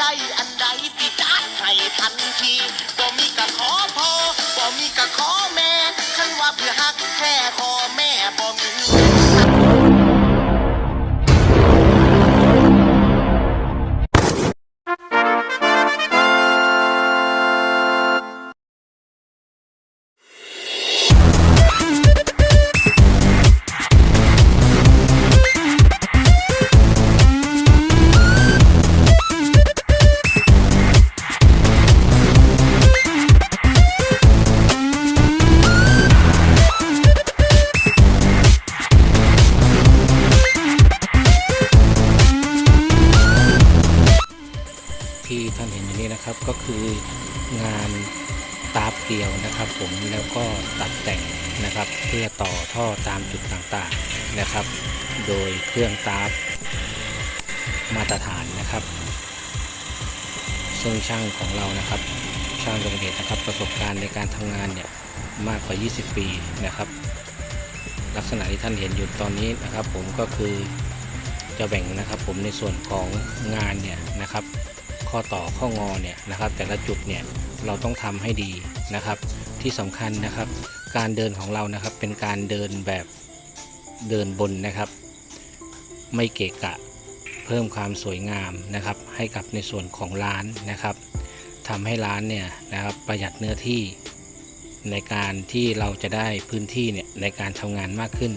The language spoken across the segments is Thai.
ได้อันใดสิจัดให้ทันทีบ่มีกะขอพ่อบ่มีกะขอแม่คันว่าเพื่อฮักแค่ขอ ก็คืองานตาบเกลียวนะครับ ผมแล้วก็ตัดแต่งนะครับ เพื่อต่อท่อตามจุดต่างๆนะครับ โดยเครื่องตาบมาตรฐานนะครับ ซึ่งช่างของเรานะครับ ช่างดวงเดชนนะครับประสบการณ์ในการทำงานเนี่ยมากกว่า 20 ปีนะครับ ลักษณะที่ท่านเห็นอยู่ตอนนี้นะครับ ผมก็คือจะแบ่งนะครับ ผมในส่วนของงานเนี่ยนะครับ ข้อต่อข้องอเนี่ยนะครับ แต่ละจุดเนี่ยเราต้องทำให้ดีนะครับ ที่สำคัญนะครับ การเดินของเรานะครับเป็นการเดินแบบเดินบนนะครับ ไม่เกะกะเพิ่มความสวยงามนะครับ ให้กับในส่วนของร้านนะครับทำให้ร้านเนี่ยนะครับประหยัดเนื้อที่ในการที่เราจะได้พื้นที่เนี่ยในการทำงานมากขึ้น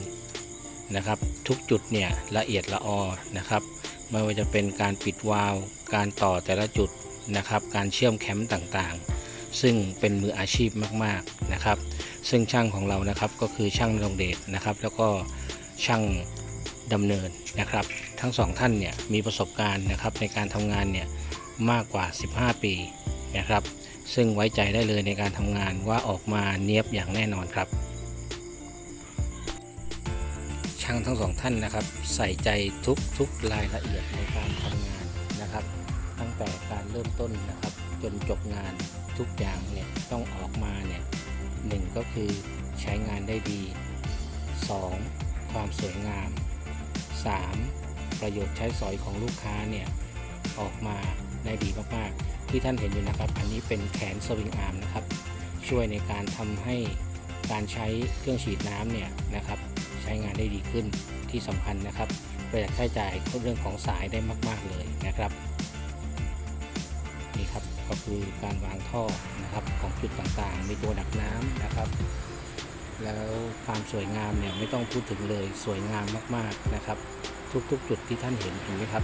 นะครับ ทุกจุดเนี่ยละเอียดละออนะครับ ไม่ว่าจะเป็นการปิดวาล์วการต่อแต่ละจุดนะครับ การเชื่อมแคมป์ต่างๆ ซึ่งเป็นมืออาชีพมากๆนะครับ ซึ่งช่างของเรานะครับก็คือช่างนรงเดชนะครับ แล้วก็ช่างดำเนินนะครับ ทั้งสองท่านเนี่ยมีประสบการณ์นะครับในการทำงานเนี่ยมากกว่า 15 ปีนะครับ ซึ่งไว้ใจได้เลยในการทำงานว่าออกมาเนียบอย่างแน่นอนครับ ช่างทั้งสองท่านนะครับ ใส่ใจทุกทุกรายละเอียดในการทำงานนะครับ ตั้งแต่การเริ่มต้นนะครับ จนจบงานทุกอย่างเนี่ยต้องออกมาเนี่ยหนึ่งก็คือใช้งานได้ดี 2. ความสวยงาม 3. ประโยชน์ใช้สอยของลูกค้าเนี่ยออกมาได้ดีมากๆ ที่ท่านเห็นอยู่นะครับ อันนี้เป็นแขนสวิงอาร์มนะครับ ช่วยในการทำให้ การใช้เครื่องฉีดน้ำเนี่ยนะครับใช้งานได้ดีขึ้นที่สำคัญนะครับ ประหยัดค่าใช้จ่ายเรื่องของสายได้มาก ๆเลยนะครับนี่ครับก็คือการวางท่อนะครับของจุดต่างๆ มีตัวดักน้ำนะครับ แล้วความสวยงามเนี่ยไม่ต้องพูดถึงเลยสวยงามมากๆนะครับ ทุกๆ จุดที่ท่านเห็นเห็นไหมครับ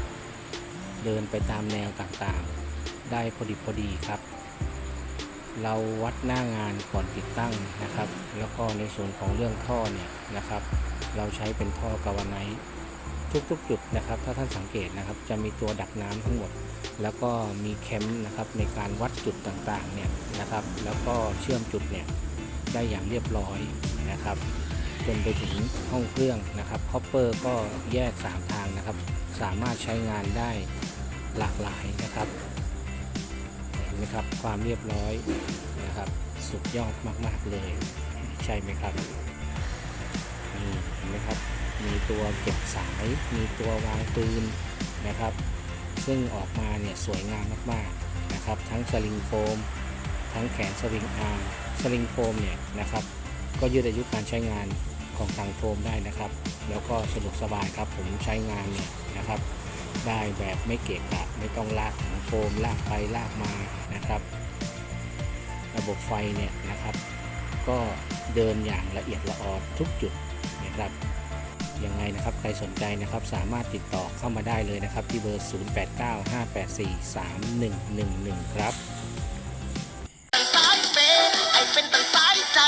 เดินไปตามแนวต่างๆ ได้พอดีพอดีครับ เราวัดหน้างานก่อนติดตั้งนะครับ แล้วก็ในส่วนของเรื่องท่อเนี่ยนะครับ เราใช้เป็นท่อกาวาไนท์ทุกๆจุดนะครับ ถ้าท่านสังเกตนะครับ จะมีตัวดักน้ำทั้งหมด แล้วก็มีแคมป์นะครับในการวัดจุดต่างๆเนี่ยนะครับ แล้วก็เชื่อมจุดเนี่ยได้อย่างเรียบร้อยนะครับ จนไปถึงห้องเครื่องนะครับคอปเปอร์ก็แยก 3 ทางนะครับ สามารถใช้งานได้หลากหลายนะครับ นไหมครับ ความเรียบร้อยนะครับ สุดยอดมาก ๆ เลย ใช่ไหมครับนี่เห็นไหมครับ มีตัวเก็บสาย มีตัววางปืนนะครับ ซึ่งออกมาเนี่ยสวยงามมากๆนะครับ ทั้งสลิงโฟม ทั้งแขนสวิงอาร์มสลิงโฟมเนี่ยนะครับ ก็ยืดอายุการใช้งานของทางโฟมได้นะครับ แล้วก็สะดวกสบายครับ ผมใช้งานเนี่ยนะครับ ได้แบบไม่เกะกะไม่ต้องลากถังโฟมลากไปลากมา นะครับ ระบบไฟเนี่ยนะครับ ก็เดินอย่างละเอียดละออทุกจุดนะครับยังไงนะครับใครสนใจนะครับสามารถติดต่อเข้ามาได้เลยนะครับ ที่เบอร์ 0895843111 ครับตั้งสายเปย์ไอ้เก้ายใจ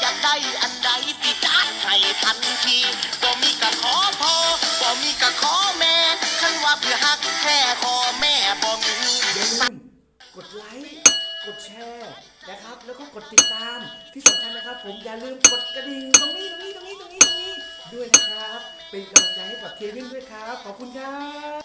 อยากได้อันใดสิจัดให้ทันทีบ่มีกะขอพ่อบ่มีกะขอแม่คันว่าเพื่อฮักแค่ขอแม่บ่มีอย่าลืม นะครับ แล้วก็กดติดตามที่สำคัญนะครับ ผมอย่าลืมกดกระดิ่งตรงนี้ตรงนี้ตรงนี้ตรงนี้ตรงนี้ด้วยนะครับ เป็นกำลังใจให้กับเควินด้วยครับ ขอบคุณครับ